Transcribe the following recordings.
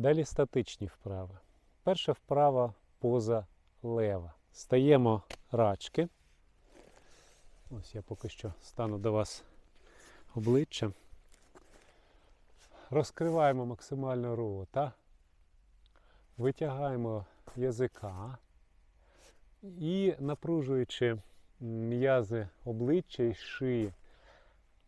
Далі статичні вправи. Перша вправа поза лева. Стаємо рачки. Ось я поки що стану до вас обличчям. Розкриваємо максимально рота, витягаємо язика і напружуючи м'язи обличчя і шиї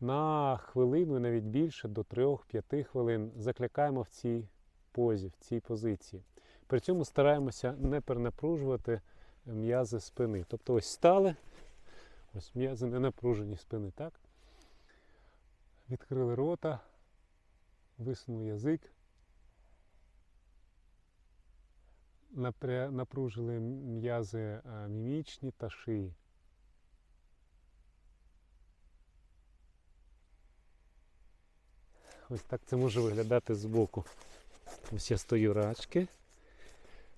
на хвилину, навіть більше, до 3-5 хвилин закликаємо в цій позі, в цій позиції. При цьому стараємося не перенапружувати м'язи спини. Тобто ось стали, ось м'язи не напружені спини, так? Відкрили рота, висунули язик, напружили м'язи е, мімічні та шиї. Ось так це може виглядати збоку. Ось я стою рачки,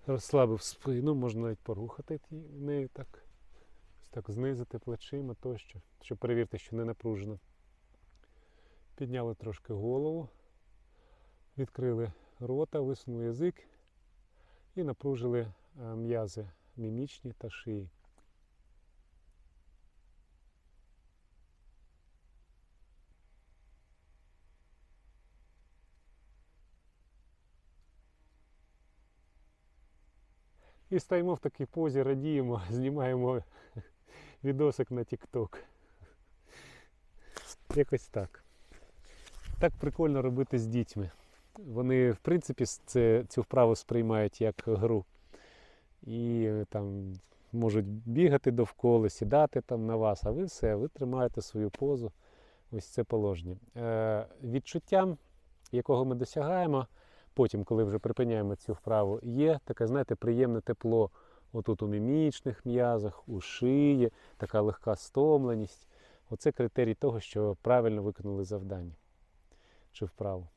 розслабив спину, можна навіть порухати нею так. Так знизити плечима тощо, щоб перевірити, що не напружено. Підняли трошки голову, відкрили рота, висунули язик і напружили е, м'язи мімічні та шиї. І стоїмо в такій позі, радіємо, знімаємо відосик на TikTok. Якось так. Так прикольно робити з дітьми. Вони, в принципі, це, цю вправу сприймають як гру. І е, там можуть бігати довкола, сідати там на вас, а ви все, ви тримаєте свою позу. Ось це положення. Е, відчуттям, якого ми досягаємо, потім, коли вже припиняємо цю вправу, є таке, знаєте, приємне тепло отут у мімічних м'язах, у шиї, така легка стомленість. Оце критерій того, що правильно виконали завдання чи вправу.